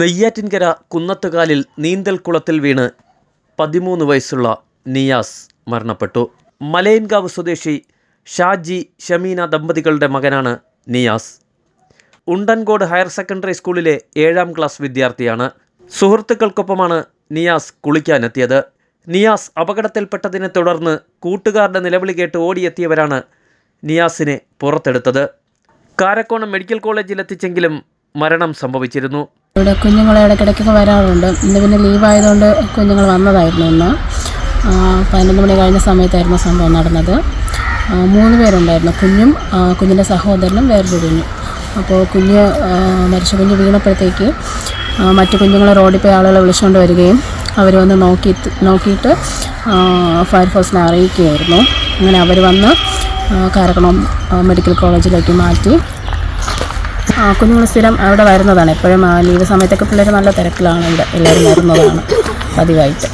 നെയ്യാറ്റിൻകര കുന്നത്തുകാലിൽ നീന്തൽക്കുളത്തിൽ വീണ് പതിമൂന്ന് വയസ്സുള്ള നിയാസ് മരണപ്പെട്ടു. മലയൻകാവ് സ്വദേശി ഷാജി ഷമീന ദമ്പതികളുടെ മകനാണ് നിയാസ്. ഉണ്ടൻകോട് ഹയർ സെക്കൻഡറി സ്കൂളിലെ ഏഴാം ക്ലാസ് വിദ്യാർത്ഥിയാണ്. സുഹൃത്തുക്കൾക്കൊപ്പമാണ് നിയാസ് കുളിക്കാനെത്തിയത്. നിയാസ് അപകടത്തിൽപ്പെട്ടതിനെ തുടർന്ന് കൂട്ടുകാരുടെ നിലവിളി കേട്ട് ഓടിയെത്തിയവരാണ് നിയാസിനെ പുറത്തെടുത്തത്. കാരക്കോണം മെഡിക്കൽ കോളേജിലെത്തിച്ചെങ്കിലും മരണം സംഭവിച്ചിരുന്നു. ഇവിടെ കുഞ്ഞുങ്ങൾ ഇടയ്ക്കിടയ്ക്കൊക്കെ വരാറുണ്ട്. ഇന്ന് പിന്നെ ലീവ് ആയതുകൊണ്ട് കുഞ്ഞുങ്ങൾ വന്നതായിരുന്നു ഇന്ന്. പതിനൊന്ന് മണി കഴിഞ്ഞ സമയത്തായിരുന്നു സംഭവം നടന്നത്. മൂന്ന് പേരുണ്ടായിരുന്നു. കുഞ്ഞും കുഞ്ഞിന്റെ സഹോദരനും വേറൊരു കുഞ്ഞും. അപ്പോൾ കുഞ്ഞ് മരിച്ച കുഞ്ഞ് വീണപ്പോഴത്തേക്ക് മറ്റു കുഞ്ഞുങ്ങളെ റോഡിൽ പോയി ആളുകളെ വിളിച്ചുകൊണ്ട് വരികയും അവർ വന്ന് നോക്കി നോക്കിയിട്ട് ഫയർഫോഴ്സിനെ അറിയിക്കുകയായിരുന്നു. അങ്ങനെ അവർ വന്ന് കാരക്കണം മെഡിക്കൽ കോളേജിലേക്ക് മാറ്റി. കുഞ്ഞുങ്ങൾ സ്ഥിരം അവിടെ വരുന്നതാണ്. എപ്പോഴും ലീവ് സമയത്തൊക്കെ പിള്ളേർ നല്ല തിരക്കിലാണ് ഇവിടെ എല്ലാവരും വരുന്നതാണ് പതിവായിട്ട്.